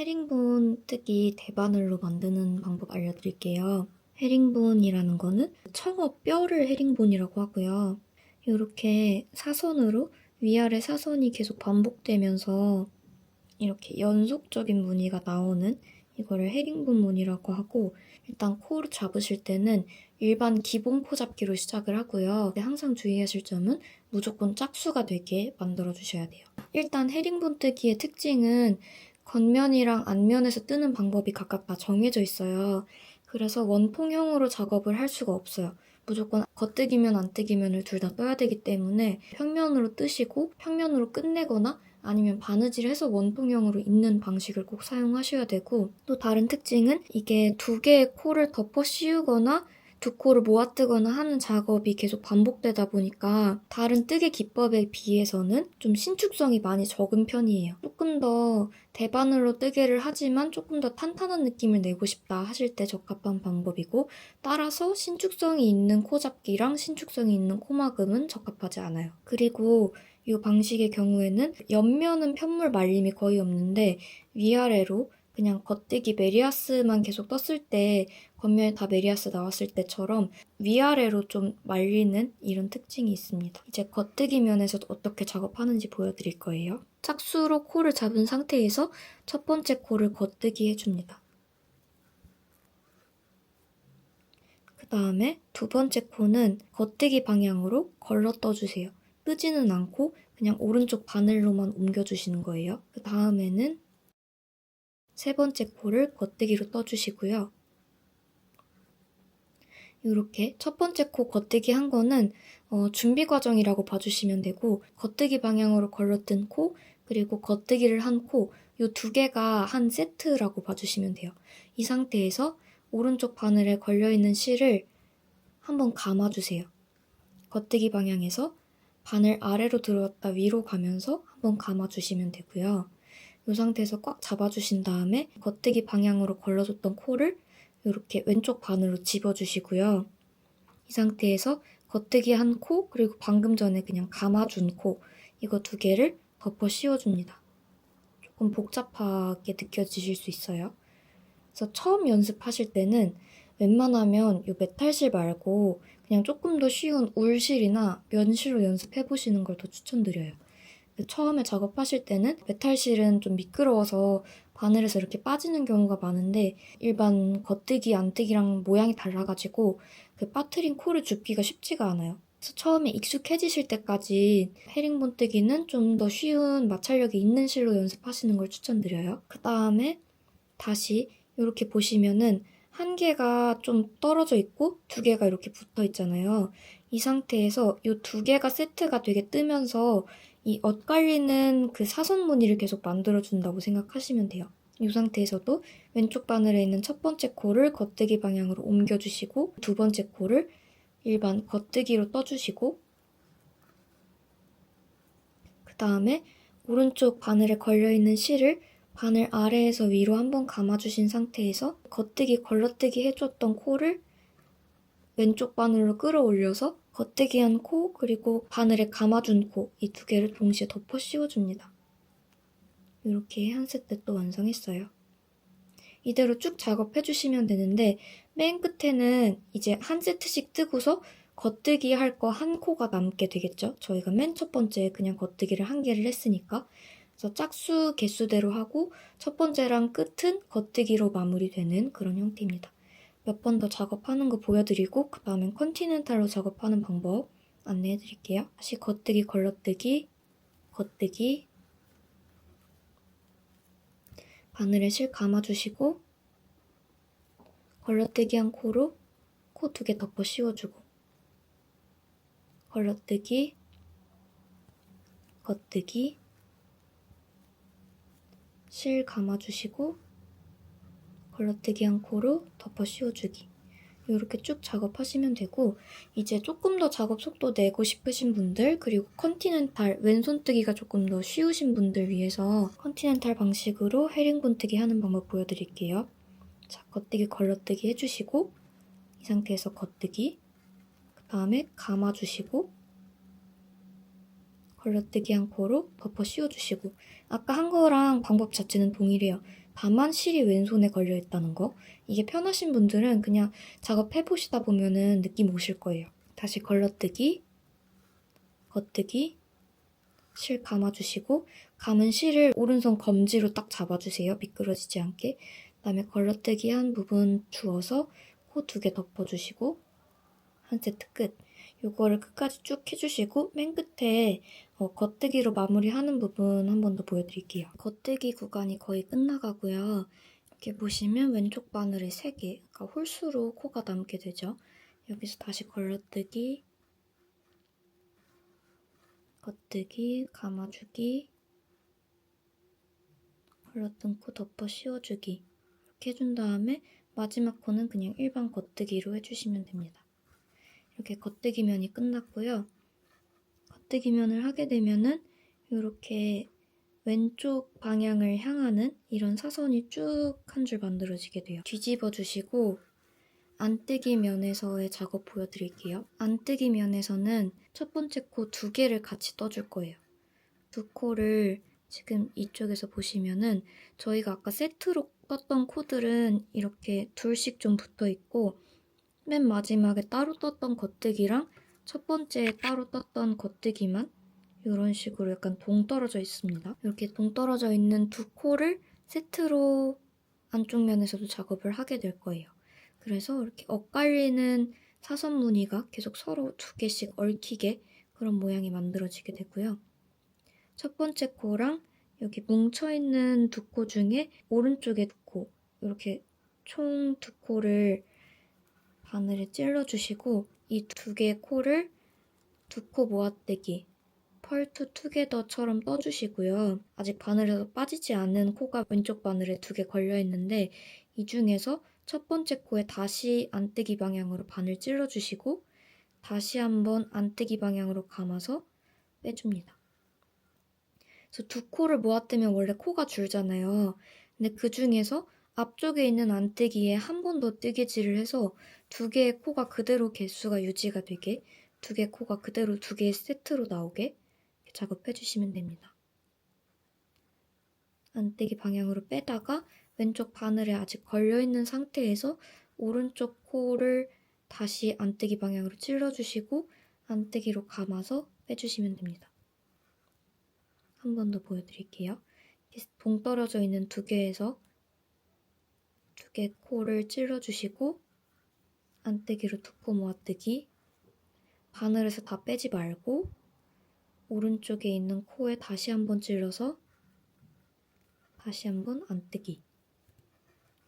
헤링본 뜨기 대바늘로 만드는 방법 알려드릴게요. 헤링본이라는 거는 청어 뼈를 헤링본이라고 하고요. 이렇게 사선으로 위아래 사선이 계속 반복되면서 이렇게 연속적인 무늬가 나오는 이거를 헤링본 무늬라고 하고 일단 코를 잡으실 때는 일반 기본 코 잡기로 시작을 하고요. 항상 주의하실 점은 무조건 짝수가 되게 만들어 주셔야 돼요. 일단 헤링본 뜨기의 특징은 겉면이랑 앞면에서 뜨는 방법이 각각 다 정해져 있어요. 그래서 원통형으로 작업을 할 수가 없어요. 무조건 겉뜨기면 안뜨기면을 둘 다 떠야 되기 때문에 평면으로 뜨시고 평면으로 끝내거나 아니면 바느질 해서 원통형으로 잇는 방식을 꼭 사용하셔야 되고 또 다른 특징은 이게 두 개의 코를 덮어 씌우거나 두 코를 모아 뜨거나 하는 작업이 계속 반복되다 보니까 다른 뜨개 기법에 비해서는 좀 신축성이 많이 적은 편이에요. 조금 더 대바늘로 뜨개를 하지만 조금 더 탄탄한 느낌을 내고 싶다 하실 때 적합한 방법이고 따라서 신축성이 있는 코 잡기랑 신축성이 있는 코막음은 적합하지 않아요. 그리고 이 방식의 경우에는 옆면은 편물 말림이 거의 없는데 위아래로 그냥 겉뜨기 메리아스만 계속 떴을 때 겉면에 다 메리아스 나왔을 때처럼 위아래로 좀 말리는 이런 특징이 있습니다. 이제 겉뜨기 면에서 어떻게 작업하는지 보여드릴 거예요. 짝수로 코를 잡은 상태에서 첫 번째 코를 겉뜨기 해줍니다. 그 다음에 두 번째 코는 겉뜨기 방향으로 걸러 떠주세요. 뜨지는 않고 그냥 오른쪽 바늘로만 옮겨주시는 거예요. 그 다음에는 세 번째 코를 겉뜨기로 떠주시고요. 이렇게 첫 번째 코 겉뜨기 한 거는 어, 준비 과정이라고 봐주시면 되고 겉뜨기 방향으로 걸러뜬 코 그리고 겉뜨기를 한 코 이 두 개가 한 세트라고 봐주시면 돼요. 이 상태에서 오른쪽 바늘에 걸려있는 실을 한번 감아주세요. 겉뜨기 방향에서 바늘 아래로 들어왔다 위로 가면서 한번 감아주시면 되고요. 이 상태에서 꽉 잡아주신 다음에 겉뜨기 방향으로 걸러줬던 코를 이렇게 왼쪽 반으로 집어주시고요. 이 상태에서 겉뜨기 한 코, 그리고 방금 전에 그냥 감아준 코, 이거 두 개를 덮어 씌워줍니다. 조금 복잡하게 느껴지실 수 있어요. 그래서 처음 연습하실 때는 웬만하면 이 메탈실 말고 그냥 조금 더 쉬운 울실이나 면실로 연습해 보시는 걸 더 추천드려요. 처음에 작업하실 때는 메탈실은 좀 미끄러워서 바늘에서 이렇게 빠지는 경우가 많은데 일반 겉뜨기, 안뜨기랑 모양이 달라가지고 그 빠트린 코를 줍기가 쉽지가 않아요. 그래서 처음에 익숙해지실 때까지 헤링본 뜨기는 좀 더 쉬운 마찰력이 있는 실로 연습하시는 걸 추천드려요. 그 다음에 다시 이렇게 보시면은 한 개가 좀 떨어져 있고 두 개가 이렇게 붙어 있잖아요. 이 상태에서 이 두 개가 세트가 되게 뜨면서 이 엇갈리는 그 사선 무늬를 계속 만들어준다고 생각하시면 돼요. 이 상태에서도 왼쪽 바늘에 있는 첫 번째 코를 겉뜨기 방향으로 옮겨주시고 두 번째 코를 일반 겉뜨기로 떠주시고 그 다음에 오른쪽 바늘에 걸려있는 실을 바늘 아래에서 위로 한번 감아주신 상태에서 겉뜨기 걸러뜨기 해줬던 코를 왼쪽 바늘로 끌어올려서 겉뜨기한 코 그리고 바늘에 감아준 코 이 두 개를 동시에 덮어 씌워줍니다. 이렇게 한 세트 또 완성했어요. 이대로 쭉 작업해주시면 되는데 맨 끝에는 이제 한 세트씩 뜨고서 겉뜨기 할 거 한 코가 남게 되겠죠? 저희가 맨 첫 번째 그냥 겉뜨기를 한 개를 했으니까 그래서 짝수 개수대로 하고 첫 번째랑 끝은 겉뜨기로 마무리되는 그런 형태입니다. 몇 번 더 작업하는 거 보여드리고 그 다음엔 컨티넨탈로 작업하는 방법 안내해드릴게요. 다시 겉뜨기, 걸러뜨기, 겉뜨기 바늘에 실 감아주시고 걸러뜨기 한 코로 코 두 개 덮어 씌워주고 걸러뜨기, 겉뜨기 실 감아주시고 걸러뜨기 한 코로 덮어 씌워주기 이렇게 쭉 작업하시면 되고 이제 조금 더 작업 속도 내고 싶으신 분들 그리고 컨티넨탈 왼손 뜨기가 조금 더 쉬우신 분들 위해서 컨티넨탈 방식으로 헤링본 뜨기 하는 방법 보여드릴게요. 자, 겉뜨기 걸러뜨기 해주시고 이 상태에서 겉뜨기 그 다음에 감아주시고 걸러뜨기 한 코로 덮어 씌워주시고 아까 한 거랑 방법 자체는 동일해요. 다만 실이 왼손에 걸려 있다는 거. 이게 편하신 분들은 그냥 작업해 보시다 보면은 느낌 오실 거예요. 다시 걸러뜨기, 겉뜨기, 실 감아주시고 감은 실을 오른손 검지로 딱 잡아주세요. 미끄러지지 않게. 그다음에 걸러뜨기 한 부분 주워서 코 두 개 덮어주시고 한 세트 끝. 요거를 끝까지 쭉 해주시고 맨 끝에 어, 겉뜨기로 마무리하는 부분 한 번 더 보여드릴게요. 겉뜨기 구간이 거의 끝나가고요. 이렇게 보시면 왼쪽 바늘에 3개, 그러니까 홀수로 코가 남게 되죠. 여기서 다시 걸러뜨기, 겉뜨기, 감아주기, 걸렀던 코 덮어 씌워주기 이렇게 해준 다음에 마지막 코는 그냥 일반 겉뜨기로 해주시면 됩니다. 이렇게 겉뜨기 면이 끝났고요. 겉뜨기 면을 하게 되면은 이렇게 왼쪽 방향을 향하는 이런 사선이 쭉 한 줄 만들어지게 돼요. 뒤집어 주시고 안뜨기 면에서의 작업 보여드릴게요. 안뜨기 면에서는 첫 번째 코 두 개를 같이 떠줄 거예요. 두 코를 지금 이쪽에서 보시면은 저희가 아까 세트로 떴던 코들은 이렇게 둘씩 좀 붙어 있고 맨 마지막에 따로 떴던 겉뜨기랑 첫 번째 따로 떴던 겉뜨기만 이런 식으로 약간 동떨어져 있습니다. 이렇게 동떨어져 있는 두 코를 세트로 안쪽 면에서도 작업을 하게 될 거예요. 그래서 이렇게 엇갈리는 사선 무늬가 계속 서로 두 개씩 얽히게 그런 모양이 만들어지게 되고요. 첫 번째 코랑 여기 뭉쳐있는 두 코 중에 오른쪽에 두 코, 이렇게 총 두 코를 바늘에 찔러주시고 이 두 개의 코를 두 코 모아떼기 펄투 투게더처럼 떠주시고요. 아직 바늘에서 빠지지 않은 코가 왼쪽 바늘에 두 개 걸려 있는데 이 중에서 첫 번째 코에 다시 안뜨기 방향으로 바늘 찔러주시고 다시 한번 안뜨기 방향으로 감아서 빼줍니다. 그래서 두 코를 모아뜨면 원래 코가 줄잖아요. 근데 그 중에서 앞쪽에 있는 안뜨기에 한 번 더 뜨개질을 해서 두 개의 코가 그대로 개수가 유지가 되게 두 개의 코가 그대로 두 개의 세트로 나오게 작업해 주시면 됩니다. 안뜨기 방향으로 빼다가 왼쪽 바늘에 아직 걸려있는 상태에서 오른쪽 코를 다시 안뜨기 방향으로 찔러주시고 안뜨기로 감아서 빼주시면 됩니다. 한 번 더 보여드릴게요. 동떨어져 있는 두 개에서 두 개 코를 찔러주시고 안뜨기로 두 코 모아뜨기 바늘에서 다 빼지 말고 오른쪽에 있는 코에 다시 한번 찔러서 다시 한번 안뜨기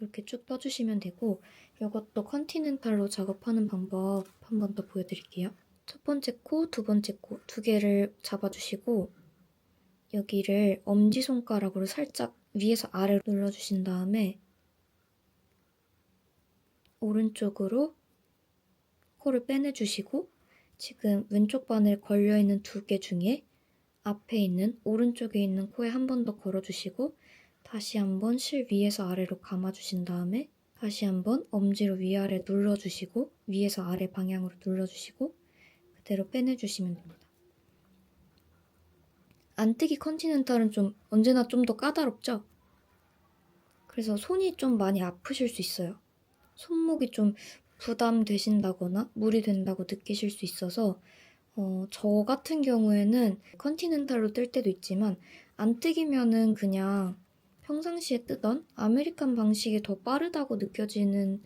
이렇게 쭉 떠주시면 되고 이것도 컨티넨탈로 작업하는 방법 한 번 더 보여드릴게요. 첫 번째 코, 두 번째 코 두 개를 잡아주시고 여기를 엄지손가락으로 살짝 위에서 아래로 눌러주신 다음에 오른쪽으로 코를 빼내주시고 지금 왼쪽 바늘 걸려있는 두 개 중에 앞에 있는 오른쪽에 있는 코에 한 번 더 걸어주시고 다시 한번 실 위에서 아래로 감아주신 다음에 다시 한번 엄지로 위아래 눌러주시고 위에서 아래 방향으로 눌러주시고 그대로 빼내주시면 됩니다. 안뜨기 컨티넨탈은 좀 언제나 좀 더 까다롭죠? 그래서 손이 좀 많이 아프실 수 있어요. 손목이 좀 부담되신다거나 무리 된다고 느끼실 수 있어서 어, 저 같은 경우에는 컨티넨탈로 뜰 때도 있지만 안 뜨기면은 그냥 평상시에 뜨던 아메리칸 방식이 더 빠르다고 느껴지는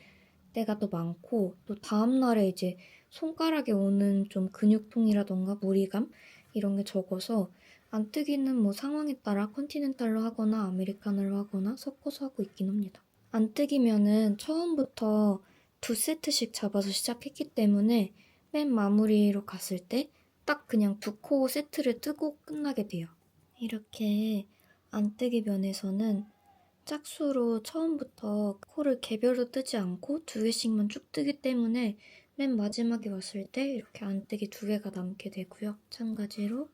때가 더 많고 또 다음날에 이제 손가락에 오는 좀 근육통이라던가 무리감 이런 게 적어서 안 뜨기는 뭐 상황에 따라 컨티넨탈로 하거나 아메리카노로 하거나 섞어서 하고 있긴 합니다. 안 뜨기면은 처음부터 두 세트씩 잡아서 시작했기 때문에 맨 마무리로 갔을 때 딱 그냥 두 코 세트를 뜨고 끝나게 돼요. 이렇게 안 뜨기 면에서는 짝수로 처음부터 코를 개별로 뜨지 않고 두 개씩만 쭉 뜨기 때문에 맨 마지막에 왔을 때 이렇게 안뜨기 두 개가 남게 되고요. 마찬가지로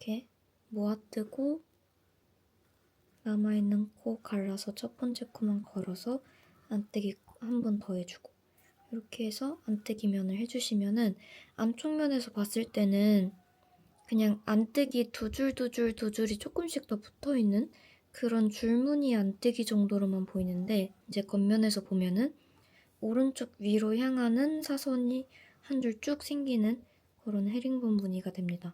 이렇게 모아뜨고 남아있는 코 갈라서 첫 번째 코만 걸어서 안뜨기 한 번 더 해주고 이렇게 해서 안뜨기 면을 해주시면은 안쪽 면에서 봤을 때는 그냥 안뜨기 두 줄 두 줄 두 줄이 조금씩 더 붙어있는 그런 줄무늬 안 뜨기 정도로만 보이는데 이제 겉면에서 보면은 오른쪽 위로 향하는 사선이 한 줄 쭉 생기는 그런 헤링본 무늬가 됩니다.